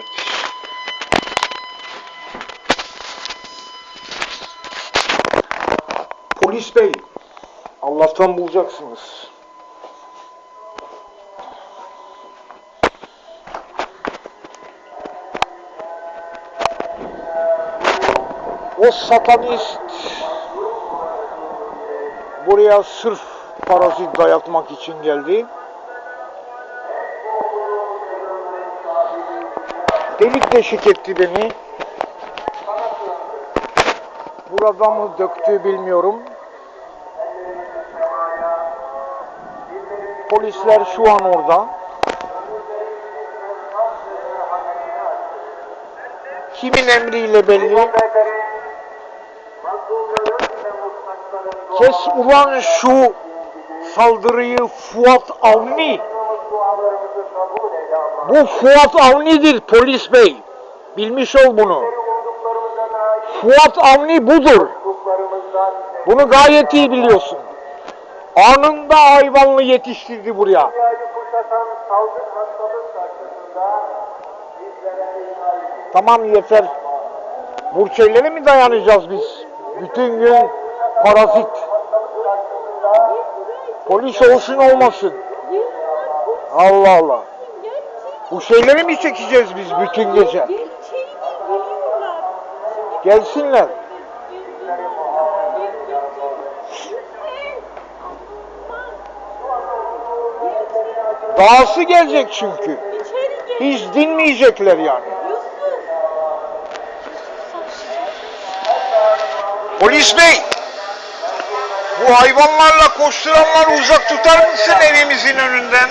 Evet. Polis bey, Allah'tan bulacaksınız. O satanist buraya sırf parazit dayatmak için geldi. Delik deşik etti beni. Burada mı döktü bilmiyorum. Polisler şu an orada. Kimin emriyle belli? Kes ulan şu saldırıyı Fuat Avni. Bu Fuat Avni'dir polis bey. Bilmiş ol bunu. Fuat Avni budur. Bunu gayet iyi biliyorsun. Anında hayvanlı yetiştirdi buraya. Tamam yeter. Burçeylere mi dayanacağız biz? Bütün gün parazit. Polis olsun olmasın. Allah Allah. Bu şeyleri mi çekeceğiz biz bütün gece? Gelsinler. Dahası gelecek çünkü. Hiç dinmeyecekler yani. Polis bey! Bu hayvanlarla koşturanları uzak tutar mısın evimizin önünden?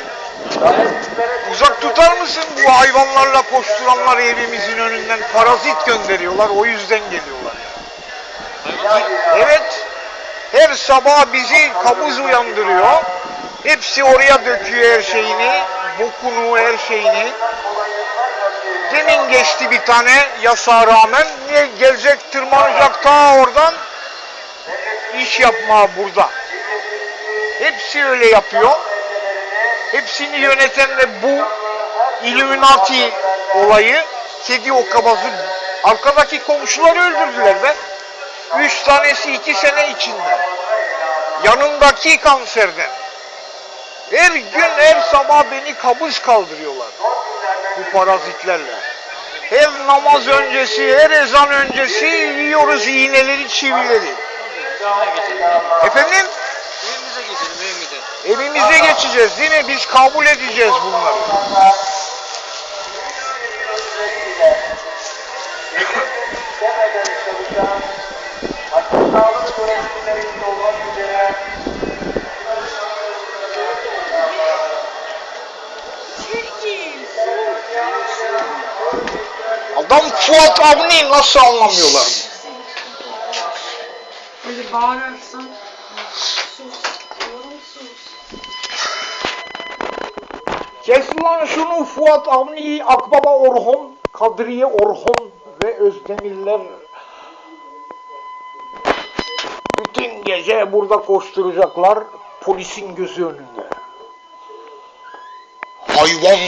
Uzak tutar mısın bu hayvanlarla koşturanları evimizin önünden? Parazit gönderiyorlar o yüzden geliyorlar. Evet. Her sabah bizi kabuz uyandırıyor. Hepsi oraya döküyor her şeyini. Bokunu, her şeyini. Demin geçti bir tane yasağa rağmen. Niye gelecek tırmanacak ta oradan? iş yapma burada. Hepsi öyle yapıyor. Hepsini yöneten de bu Illuminati olayı kedi okabazı arkadaki komşuları öldürdüler be. Üç tanesi iki sene içinde. Yanındaki kanserden. Her gün her sabah beni kabız kaldırıyorlar. Bu parazitlerle. Her namaz öncesi, her ezan öncesi yiyoruz iğneleri, çivileri. Efendim? Evimize geçelim evimize. Evimize geçeceğiz değil mi? Biz kabul edeceğiz bunları. Adam Fuat Avni nasıl anlamıyorlar? Böyle bağırırsan sus. Kes ulan şunu Fuat Avni, Akbaba Orhon, Kadriye Orhon ve Özdemirler bütün gece burada koşturacaklar polisin gözü önünde. Hayvan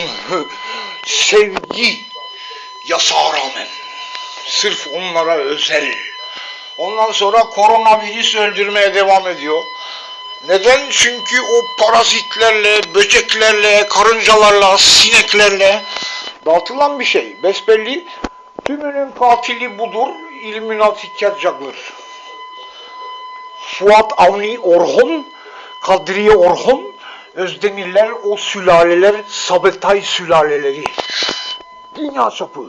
sevgi yasağa rağmen sırf onlara özel. Ondan sonra koronavirüs öldürmeye devam ediyor. Neden? Çünkü o parazitlerle, böceklerle, karıncalarla, sineklerle dağıtılan bir şey. Besbelli tümünün katili budur. İlluminati Kercaglar. Fuat Avni Orhon, Kadriye Orhon, Özdemirler, o sülaleler, Sabetay sülaleleri. Dünya çapı.